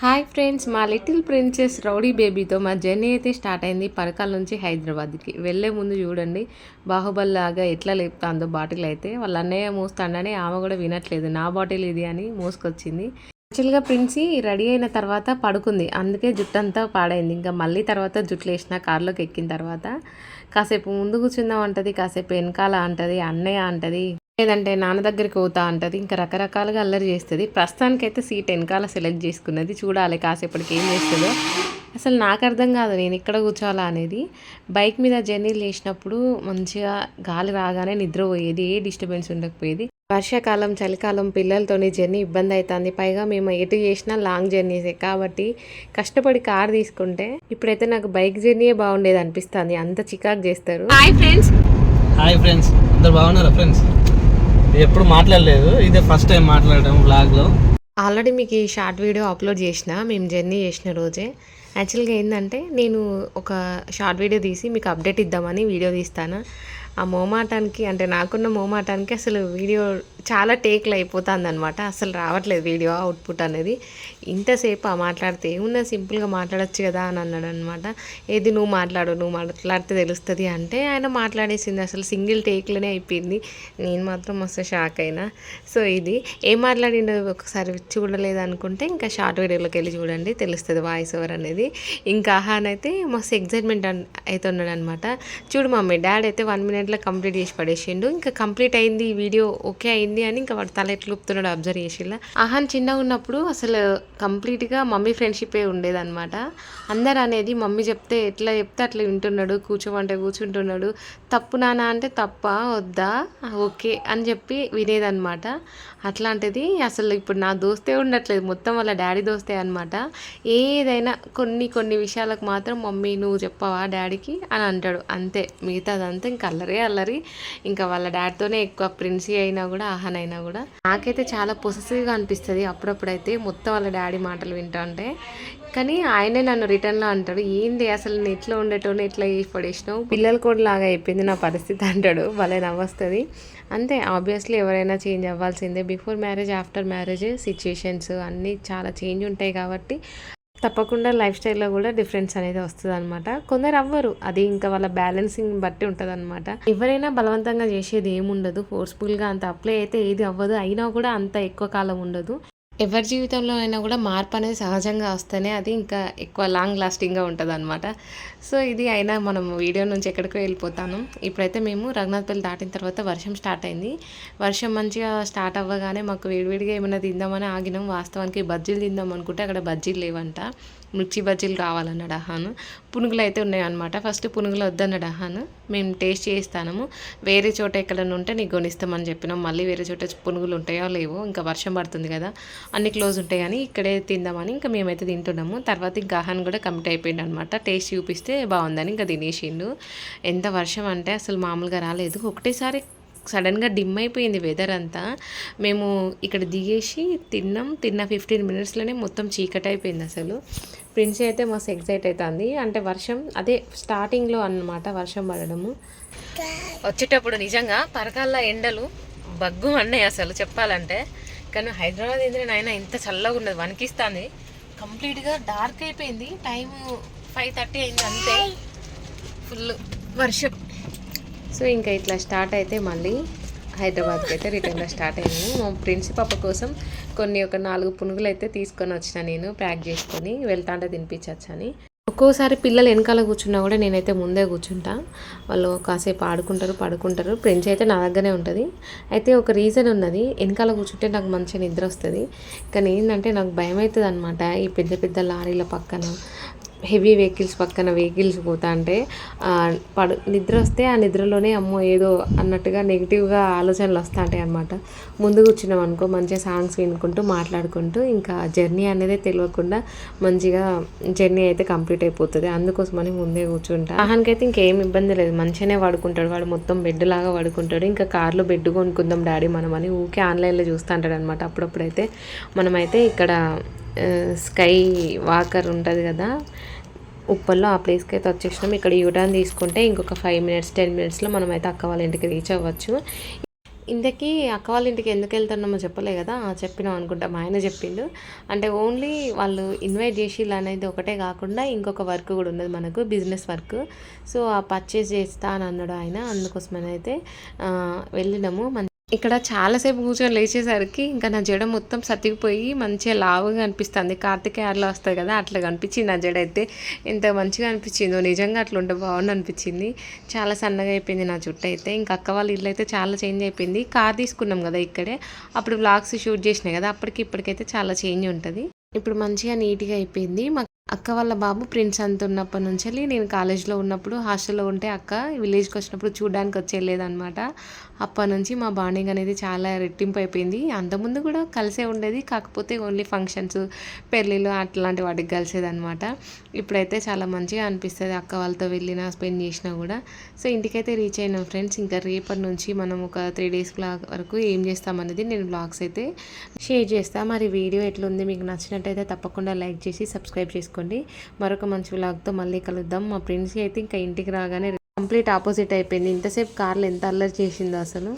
Hi friends మా little princess rowdy బేబీతో మా జర్నీ అయితే స్టార్ట్ అయింది పరకాల నుంచి హైదరాబాద్కి. వెళ్ళే ముందు చూడండి బాహుబలి లాగా ఎట్లా లేపుతాందో బాటిల్ అయితే. వాళ్ళ అన్నయ్య మూస్తాడని ఆమె కూడా వినట్లేదు నా బాటిల్ ఇది అని మోసుకొచ్చింది. యాక్చువల్గా ప్రిన్సీ రెడీ అయిన తర్వాత పడుకుంది అందుకే జుట్టు అంతా పాడైంది. ఇంకా మళ్ళీ తర్వాత జుట్లు వేసిన కార్లోకి ఎక్కిన తర్వాత కాసేపు ముందు కూర్చుందాం అంటది కాసేపు వెనకాల అంటది అన్నయ్య అంటది. లేదంటే నాన్న దగ్గరికి పోతా అంటది. ఇంకా రకరకాలుగా అల్లరి చేస్తుంది. ప్రస్తుతానికైతే సీట్ వెనకాల సెలెక్ట్ చేసుకున్నది. చూడాలి కాసేపటికి ఏం చేస్తుందో. అసలు నాకు అర్థం కాదు నేను ఇక్కడ కూర్చోవాలా అనేది. బైక్ మీద జర్నీలు చేసినప్పుడు మంచిగా గాలి రాగానే నిద్రపోయేది. ఏ డిస్టర్బెన్స్ ఉండకపోయేది. వర్షాకాలం చలికాలం పిల్లలతోని జర్నీ ఇబ్బంది అవుతుంది పైగా మేము ఎటు చేసినా లాంగ్ జర్నీసే. కాబట్టి కష్టపడి కార్ తీసుకుంటే ఇప్పుడైతే నాకు బైక్ జర్నీయే బాగుండేది అనిపిస్తుంది. అంత చికాకు చేస్తారు. హాయ్ ఫ్రెండ్స్ హాయ్ ఫ్రెండ్స్ అందరు బాగున్నారా ఫ్రెండ్స్ ఎప్పుడు మాట్లాడలేదు. ఇదే ఫస్ట్ టైం మాట్లాడడం బ్లాగ్లో ఆల్రెడీ మీకు ఈ షార్ట్ వీడియో అప్లోడ్ చేసిన మేము జర్నీ చేసిన రోజే. యాక్చువల్గా ఏంటంటే నేను ఒక షార్ట్ వీడియో తీసి మీకు అప్డేట్ ఇద్దామని వీడియో తీస్తాను. ఆ మోమాటానికి అంటే నాకున్న మోమాటానికి అసలు వీడియో చాలా టేక్లు అయిపోతుంది అనమాట అసలు రావట్లేదు వీడియో అవుట్పుట్ అనేది. ఇంతసేపు ఆ మాట్లాడితే ఏమున్నా సింపుల్గా మాట్లాడొచ్చు కదా అని అన్నాడు అనమాట ఏది నువ్వు మాట్లాడు నువ్వు మాట్లాడితే తెలుస్తుంది అంటే ఆయన మాట్లాడేసింది. అసలు సింగిల్ టేక్లోనే అయిపోయింది. నేను మాత్రం మస్తు షాక్ అయినా. సో ఇది. ఏం మాట్లాడిండో ఒకసారి చూడలేదు అనుకుంటే ఇంకా షార్ట్ వీడియోలోకి వెళ్ళి చూడండి. తెలుస్తుంది వాయిస్ ఓవర్ అనేది. ఇంకా ఆహాన్ అయితే మస్తు ఎగ్జైట్మెంట్ అవుతున్నాడు అనమాట చూడు మమ్మీ డాడీ అయితే వన్ మినిట్ గంటలకు కంప్లీట్ చేసి పడేసిండు. ఇంకా కంప్లీట్ అయింది ఈ వీడియో ఓకే అయింది అని ఇంకా వాడు తల ఎట్లా ఊపుతున్నాడు అబ్జర్వ్ చేసిలా ఆహాన్ చిన్నగా ఉన్నప్పుడు అసలు కంప్లీట్గా మమ్మీ ఫ్రెండ్షిపే ఉండేదన్నమాట. అందరు అనేది మమ్మీ చెప్తే ఎట్లా చెప్తే అట్లా వింటున్నాడు కూర్చోమంటే కూర్చుంటున్నాడు. తప్పు నానా అంటే తప్ప వద్దా? ఓకే అని చెప్పి వినేదన్నమాట. అట్లాంటిది అసలు ఇప్పుడు నా దోస్తే ఉండట్లేదు మొత్తం వాళ్ళ డాడీ దోస్తే అనమాట ఏదైనా కొన్ని కొన్ని విషయాలకు మాత్రం మమ్మీ నువ్వు చెప్పవా డాడీకి అని అంటాడు. అంతే మిగతాదంతా ఇంక అల్లరే అల్లరి. ఇంకా వాళ్ళ డాడీతోనే ఎక్కువ ప్రిన్సీ అయినా కూడా ఆహన్ అయినా కూడా. నాకైతే చాలా పొసెసివ్గా అనిపిస్తుంది అప్పుడప్పుడైతే మొత్తం వాళ్ళ డాడీ మాటలు వింటా ఉంటే. కానీ ఆయనే నన్ను రిటర్న్లో అంటాడు ఏంది అసలు నేను ఎట్లా ఉండేటోని ఎట్లా చేసి పడేసినావు పిల్లలు కూడా లాగా అయిపోయింది నా పరిస్థితి అంటాడు. వాళ్ళే నవ్వస్తుంది. అంతే ఆబ్వియస్లీ ఎవరైనా చేంజ్ అవ్వాల్సిందే. Before marriage after marriage situations అన్నీ చాలా చేంజ్ ఉంటాయి కాబట్టి తప్పకుండా లైఫ్ స్టైల్లో కూడా డిఫరెన్స్ అనేది వస్తుంది అనమాట కొందరు అవ్వరు. అది ఇంకా వాళ్ళ బ్యాలెన్సింగ్ బట్టి ఉంటుంది అనమాట ఎవరైనా బలవంతంగా చేసేది ఏముండదు. ఫోర్స్ఫుల్గా అంత అప్లై అయితే ఏది అవ్వదు. అయినా కూడా అంత ఎక్కువ కాలం ఉండదు. ఎవరి జీవితంలో అయినా కూడా మార్పు అనేది సహజంగా వస్తేనే అది ఇంకా ఎక్కువ లాంగ్ లాస్టింగ్గా ఉంటుంది అనమాట సో ఇది అయినా మనం వీడియో నుంచి ఎక్కడికో వెళ్ళిపోతాను. ఇప్పుడైతే మేము రఘునాథ్పల్లి దాటిన తర్వాత వర్షం స్టార్ట్ అయింది. వర్షం మంచిగా స్టార్ట్ అవ్వగానే మాకు వేడివేడిగా ఏమైనా తిందామని ఆగినాం. వాస్తవానికి బజ్జీలు తిందాం అనుకుంటే అక్కడ బజ్జీలు లేవంట. మిర్చి బజ్జీలు కావాలన్నాడు అహాను పునుగులు అయితే ఉన్నాయన్నమాట. ఫస్ట్ పునుగులు వద్దన్నాడు అహాను మేము టేస్ట్ చేస్తాము వేరే చోట ఎక్కడన్నా ఉంటే నీకు కొనిస్తామని చెప్పినాం. మళ్ళీ వేరే చోట పునుగులు ఉంటాయో లేవో ఇంకా వర్షం పడుతుంది కదా. అన్ని క్లోజ్ ఉంటాయి కానీ ఇక్కడే తిందామని ఇంకా మేమైతే తింటున్నాము. తర్వాత ఇంకా అహాన్ కూడా కమిట్ అయిపోయింది అనమాట టేస్ట్ చూపిస్తే బాగుందని ఇంకా తినేసిండు. ఎంత వర్షం అంటే అసలు మామూలుగా రాలేదు. ఒకటేసారి సడన్గా డిమ్ అయిపోయింది వెదర్ అంతా. మేము ఇక్కడ దిగేసి తిన్నాం. తిన్న ఫిఫ్టీన్ మినిట్స్లోనే మొత్తం చీకటి అయిపోయింది అసలు. ప్రిన్సీ అయితే మస్తు ఎగ్జైట్ అవుతుంది అంటే వర్షం అదే స్టార్టింగ్లో అన్నమాట వర్షం పడడము. వచ్చేటప్పుడు నిజంగా పరకాల ఎండలు బగ్గు అన్నాయి అసలు చెప్పాలంటే. కానీ హైదరాబాద్ ఏంటంటే నాయన ఇంత చల్లగా ఉన్నది వణికిస్తుంది. కంప్లీట్గా డార్క్ అయిపోయింది. టైము ఫైవ్ థర్టీ అయింది అంతే. ఫుల్ వర్షం. సో ఇంకా ఇట్లా స్టార్ట్ అయితే మళ్ళీ హైదరాబాద్కి అయితే రిటర్న్లో స్టార్ట్ అయ్యాను మా ప్రిన్సి పాప కోసం కొన్ని ఒక నాలుగు పునుగులు అయితే తీసుకొని వచ్చిన నేను ప్యాక్ చేసుకొని వెళ్తాంటే తినిపించచ్చని ఒక్కోసారి పిల్లలు వెనకాల కూర్చున్నా కూడా నేనైతే ముందే కూర్చుంటా. వాళ్ళు కాసేపు ఆడుకుంటారు పడుకుంటారు. ఫ్రెండ్స్ అయితే నా దగ్గరే ఉంటుంది. అయితే ఒక రీజన్ ఉన్నది. వెనకాల కూర్చుంటే నాకు మంచి నిద్ర వస్తుంది. కానీ ఏంటంటే నాకు భయం అవుతుంది అనమాట ఈ పెద్ద పెద్ద లారీల పక్కన హెవీ వెహికల్స్ పక్కన వెహికల్స్ పోతా అంటే పడు నిద్ర వస్తే ఆ నిద్రలోనే అమ్మో ఏదో అన్నట్టుగా నెగిటివ్గా ఆలోచనలు వస్తాయి అనమాట ముందు కూర్చున్నాం అనుకో మంచిగా సాంగ్స్ వినుకుంటూ మాట్లాడుకుంటూ ఇంకా జర్నీ అనేది తెలియకుండా మంచిగా జర్నీ అయితే కంప్లీట్ అయిపోతుంది. అందుకోసమని ముందే కూర్చుంటా. ఆహానికైతే ఇంకేం ఇబ్బంది లేదు. మంచిగానే పడుకుంటాడు. వాడు మొత్తం బెడ్ లాగా పడుకుంటాడు. ఇంకా కార్లో బెడ్ కొనుక్కుందాం డాడీ మనం అని ఊకే ఆన్లైన్లో చూస్తూ ఉంటాడు అనమాట అప్పుడప్పుడైతే మనమైతే ఇక్కడ స్కై వాకర్ ఉంటుంది కదా ఉప్పల్లో ఆ ప్లేస్కి అయితే వచ్చేసినాం. ఇక్కడ యూటర్న్ తీసుకుంటే ఇంకొక ఫైవ్ మినిట్స్ టెన్ మినిట్స్లో మనం అయితే అక్క వాళ్ళ ఇంటికి రీచ్ అవ్వచ్చు. ఇంతకీ అక్క వాళ్ళ ఇంటికి ఎందుకు వెళ్తున్నామో చెప్పలే కదా చెప్పినాం అనుకుంటా. మా ఆయన చెప్పిండు. అంటే ఓన్లీ వాళ్ళు ఇన్వైట్ చేసి అనేది ఒకటే కాకుండా ఇంకొక వర్క్ కూడా ఉన్నది మనకు బిజినెస్ వర్క్. సో ఆ పర్చేస్ చేస్తా అని అన్నాడు ఆయన. అందుకోసమని అయితే వెళ్ళినాము. మన ఇక్కడ చాలాసేపు కూర్చొని లేచేసరికి ఇంకా నా జడ మొత్తం సతికిపోయి మంచిగా లావుగా అనిపిస్తుంది. కార్తికేయర్లో వస్తుంది కదా అట్లా కనిపించింది నా జడ అయితే. ఎంత మంచిగా అనిపించిందో నిజంగా అట్లా ఉంటే బాగుంది అనిపించింది. చాలా సన్నగా అయిపోయింది నా జుట్టు అయితే. ఇంకా అక్క వాళ్ళ ఇల్లు అయితే చాలా చేంజ్ అయిపోయింది. కార్ తీసుకున్నాం కదా ఇక్కడే. అప్పుడు వ్లాగ్స్ షూట్ చేసినాయి కదా అప్పటికి ఇప్పటికైతే చాలా చేంజ్ ఉంటుంది. ఇప్పుడు మంచిగా నీట్గా అయిపోయింది. మా అక్క వాళ్ళ బాబు ప్రిన్స్ అంత ఉన్నప్పటి నుంచి వెళ్ళి నేను కాలేజ్లో ఉన్నప్పుడు హాస్టల్లో ఉంటే అక్క విలేజ్కి వచ్చినప్పుడు చూడడానికి వచ్చేయలేదనమాట అప్పటి నుంచి మా బాండింగ్ అనేది చాలా రెట్టింపు అయిపోయింది. అంతకుముందు కూడా కలిసే ఉండేది కాకపోతే ఓన్లీ ఫంక్షన్స్ పెళ్ళిళ్ళు అట్లాంటి వాటికి కలిసేది అనమాట ఇప్పుడైతే చాలా మంచిగా అనిపిస్తుంది అక్క వాళ్ళతో వెళ్ళినా స్పెండ్ చేసినా కూడా. సో ఇంటికైతే రీచ్ అయినాం ఫ్రెండ్స్. ఇంకా రేపటి నుంచి మనం ఒక త్రీ డేస్ వరకు ఏం చేస్తామనేది నేను బ్లాగ్స్ అయితే షేర్ చేస్తాను మరి వీడియో ఎట్లుంది మీకు నచ్చినట్టయితే తప్పకుండా లైక్ చేసి సబ్స్క్రైబ్ చేసుకోండి. మరొక మంచి వ్లాగ్తో మళ్ళీ కలుద్దాం. మా ఫ్రెండ్స్కి అయితే ఇంకా ఇంటికి రాగానే కంప్లీట్ ఆపోజిట్ అయిపోయింది. ఇంతసేపు కార్లు ఎంత అల్లరి చేసిందో అసలు.